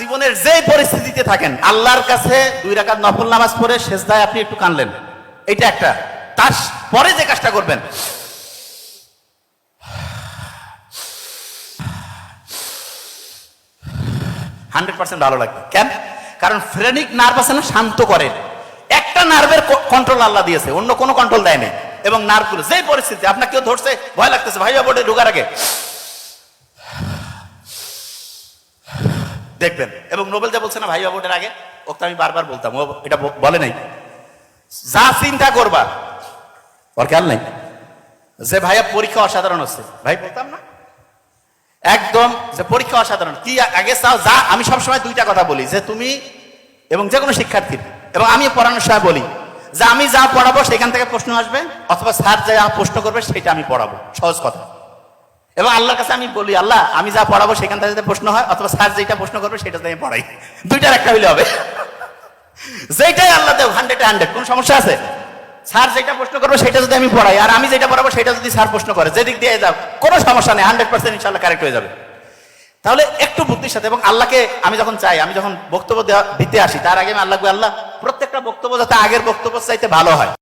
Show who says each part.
Speaker 1: জীবনের যে পরিস্থিতিতে থাকেন, আল্লাহর কাছে দুই রাকাত নফল নামাজ পড়ে শেষদায় আপনি একটু কানলেন। এটা একটা। তার পরে যে কাজটা করবেন, হান্ড্রেড পার্সেন্ট ভালো লাগবে। কেন? কারণ ফ্রেনিক নার্ভ আছে না, শান্ত করে। একটা নার্ভের কন্ট্রোল আল্লাহ দিয়েছে, অন্য কোনো কন্ট্রোল দেয়নি। এবং নার্ভগুলো যে পরিস্থিতি, আপনার কেউ ধরছে, ভয় লাগতেছে ভাইয়া বোর্ডে ঢোকার আগে। দেখবেন। এবং নোবেল যা বলছে না, ভাই বোর্ডের আগে ওকে আমি বারবার বলতাম, ও এটা বলে নাই। যা চিন্তা করবা, ওর খেয়াল নাই? যে ভাইয়া পরীক্ষা অসাধারণ হচ্ছে। ভাই, বলতাম না? একদম যে পরীক্ষা অসাধারণ। কি আগে চাও? যা, আমি সবসময় দুইটা কথা বলি, যে তুমি এবং যে কোনো শিক্ষার্থীর এবং আমি পড়ানোর সময় বলি, যে আমি যা পড়াবো সেখান থেকে প্রশ্ন আসবে, অথবা স্যার যা প্রশ্ন করবে সেটা আমি পড়াবো। সহজ কথা। এবং আল্লাহর কাছে আমি বলি, আল্লাহ, আমি যা পড়াবো সেখান থেকে প্রশ্ন হয়, অথবা স্যার যেটা প্রশ্ন করবে সেটা আমি পড়াই। দুইটার একটা হইলে হবে। যেটাই আল্লাহ দেব হান্ড্রেড হান্ড্রেড কোন সমস্যা আছে? স্যার যেটা প্রশ্ন করব সেটা যদি আমি পড়াই, আর আমি যেটা পড়াবো সেটা যদি স্যার প্রশ্ন করে, যেদিক দিয়ে যাও, কোনো সমস্যা নেই হান্ড্রেড পার্সেন্ট ইনশাল্লাহ কারেক্ট হয়ে যাবে। তাহলে একটু বুদ্ধির সাথে, এবং আল্লাহকে আমি যখন চাই, আমি যখন বক্তব্য দিতে আসি, তার আগে আমি আল্লাহ আল্লাহ, প্রত্যেকটা বক্তব্য যাতে আগের বক্তব্য চাইতে ভালো হয়।